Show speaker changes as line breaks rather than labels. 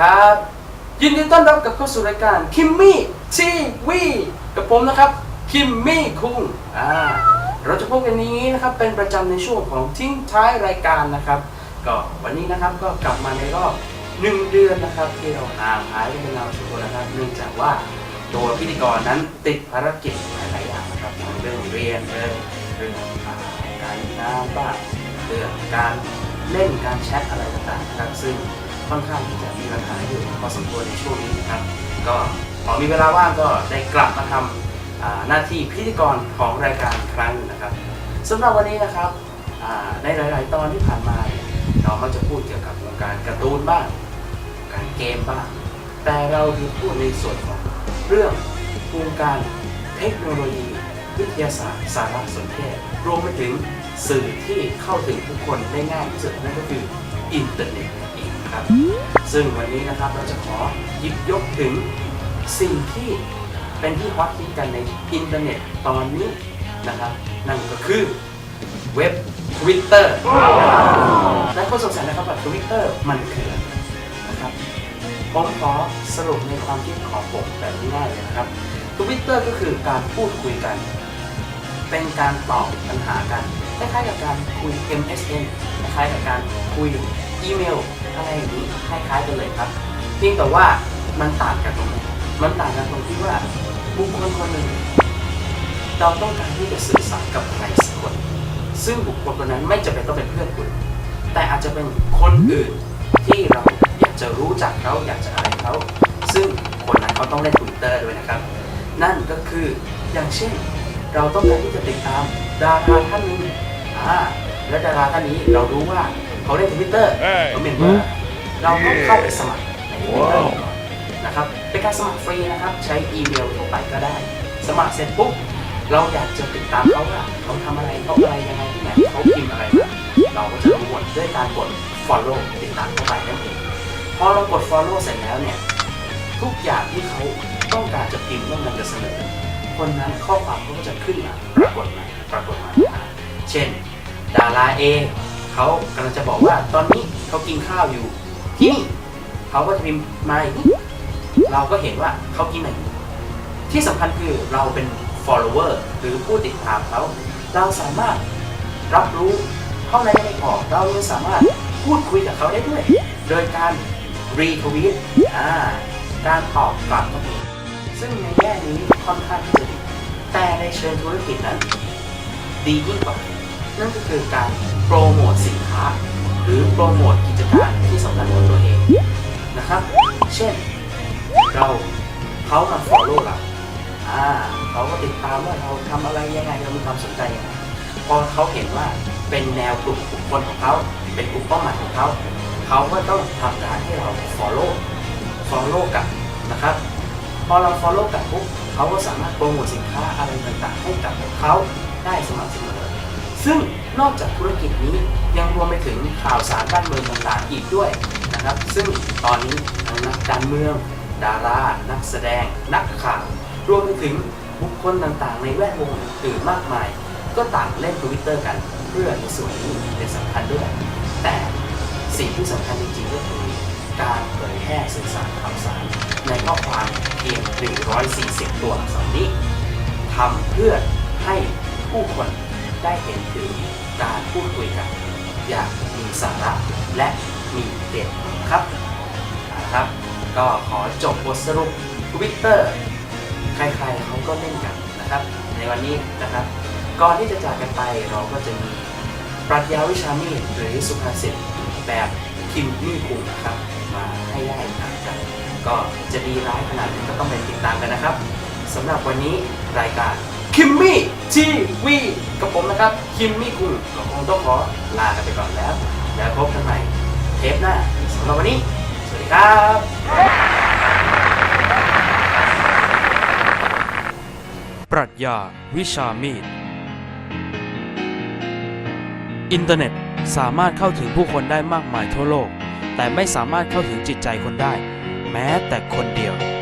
ครับ ยินดีต้อนรับกับเข้าสู่รายการคิมมี่ทีวีกับผมนะครับคิมมี่คุงอ่าเราจะพบกันนี้นะครับเป็นประจำในช่วงของทิ้งท้ายรายการนะครับ ก็วันนี้นะครับก็กลับมาในรอบหนึ่งเดือนนะครับ ที่เราห่างหายไปเป็นเราทุกคนนะครับเนื่องจากว่าตัวพิธีกรนั้นติดภารกิจหลายๆอย่างนะครับทั้งเรื่องเรียนเรื่องเรื่องการงานบ้างเรื่องการเล่นการแชทอะไรต่างๆนะครับซึ่ง ค่อนข้างที่จะมีปัญหาอยู่พอสมควรในช่วงนี้นะครับ ก็พอมีเวลาว่างก็ได้กลับมาทำอ่าหน้าที่พิธีกรของรายการครั้งหนึ่งนะครับสำหรับวันนี้นะครับในหลาย ๆ ตอนที่ผ่านมาเรามักจะพูดเกี่ยวกับวงการการ์ตูนบ้าง การเกมบ้าง แต่เราจะพูดในส่วนของเรื่องวงการเทคโนโลยีวิทยาศาสตร์สารสนเทศ รวมไปถึงสื่อที่เข้าถึงทุกคนได้ง่ายที่สุดนั่นก็คืออินเทอร์เน็ต ครับ ซึ่งวันนี้นะครับเราจะขอหยิบยกถึงสิ่งที่เป็นที่ฮอตฮิตกันในอินเทอร์เน็ตตอนนี้นะครับ นั่นก็คือเว็บ Twitter และคนสงสัยนะครับว่า Twitter มันคืออะไรนะครับผมขอสรุปในความคิดของผมแบบง่ายๆเลยนะครับ Twitter ก็คือการพูดคุยกัน เป็นการตอบปัญหากันคล้ายๆกับการคุย MSN คล้ายๆกับการคุย อีเมลอะไรอย่างนี้คล้ายๆกันเลยครับ เพียงแต่ว่ามันต่างกันตรงมันต่างกันตรงที่ว่าบุคคลคนหนึ่ง เราต้องการที่จะสื่อสารกับใครสักคน ซึ่งบุคคลคนนั้นไม่จำเป็นต้องเป็นเพื่อนคุณ แต่อาจจะเป็นคนอื่นที่เราอยากจะรู้จักเขาอยากจะอะไรเขา ซึ่งคนนั้นเขาต้องเล่นทวิตเตอร์ด้วยนะครับ นั่นก็คืออย่างเช่น เราต้องการที่จะติดตามดาราท่านนึงอ่าและดาราท่านนี้เรารู้ว่า เขาเล่นทวิตเตอร์
เอ้ย
เขาเป็นเบอร์เราต้องเข้าไปสมัครในทวิตเตอร์ก่อนนะครับเป็นการสมัครฟรีนะครับ ใช้อีเมลทั่วไปก็ได้ สมัครเสร็จปุ๊บเราอยากจะติดตามเขาว่าเขาทำอะไรเขาอะไรยังไงที่ไหนเขาพิมพ์อะไรมาเราก็จะรู้หมดด้วยการกด follow ติดตามเข้าไปนั่นเองพอเรากด follow เสร็จแล้วเนี่ยทุกอย่างที่เขาต้องการจะพิมพ์ต้องการจะเสนอ คนนั้นข้อความเขาก็จะขึ้นมาปรากฏมาปรากฏมาอ่าเช่น ดาราเอ เขากำลังจะบอกว่าตอนนี้เขากินข้าวอยู่ที่นี่เขาก็จะพิมพ์มาอย่างนี้เราก็เห็นว่าเขากินอะไรอยู่ที่สำคัญคือเราเป็น follower หรือผู้ติดตามเขาเราสามารถรับรู้เท่านั้นยังไม่พอเรายังสามารถพูดคุยกับเขาได้ด้วย โดยการรีทวีตการตอบกลับก็มีซึ่งในแง่นี้ค่อนข้างที่จะดีแต่ในเชิงธุรกิจนั้น ดียิ่งกว่า นั่นก็คือการโปรโมทสินค้า หรือโปรโมทกิจการที่สำคัญของตัวเองนะครับ เช่น เราเขามา follow เราอ่าเขาก็ติดตามว่าเราทำอะไรยังไงเรามีความสนใจยังไงพอเขาเห็นว่าเป็นแนวกลุ่มบุคคลของเขา เป็นกลุ่มเป้าหมายของเขา เขาก็ต้องทำการให้เรา follow follow กับนะครับ พอเรา follow กับปุ๊บเขาก็สามารถโปรโมทสินค้าอะไรต่างๆให้กับเขาได้สม่ำเสมอ ซึ่งนอกจากธุรกิจนี้ยังรวมไปถึงข่าวสารบ้านเมืองต่างๆอีกด้วยนะครับซึ่งตอนนี้ทั้งนักการเมือง ดารา นักแสดง นักข่าวรวมไปถึงบุคคลต่างๆ ในแวดวงอื่นๆมากมาย ก็ต่างเล่นทวิตเตอร์กัน เพื่อในส่วนนี้เป็นสำคัญด้วย แต่สิ่งที่สำคัญจริงๆก็คือการเผยแพร่สื่อสารข่าวสาร ในข้อความเพียง 140 ตัวอักษรนี้ทำเพื่อให้ผู้คน ได้เห็นถึงการพูดคุยกัน อย่างมีสาระและมีเด่นครับนะครับ ก็ขอจบบทสรุป Twitter ใครๆเขาก็เล่นกันนะครับ ในวันนี้นะครับ ก่อนที่จะจากกันไปเราก็จะมีปรัชญาวิชามีดหรือสุภาษิตแบบคิมมี่คุงนะครับมาให้ได้อ่านกันก็จะดีร้ายขนาดไหนก็ต้องไปติดตามกันนะครับสำหรับวันนี้รายการ คิมมี่ทีวีกับผมนะครับ คิมมี่คุงก็คงต้องขอลากันไปก่อนแล้ว แล้วพบกันใหม่เทปหน้าสำหรับวันนี้ สวัสดีครับ
ปรัชญาวิชามีด อินเทอร์เน็ตสามารถเข้าถึงผู้คนได้มากมายทั่วโลก แต่ไม่สามารถเข้าถึงจิตใจคนได้ แม้แต่คนเดียว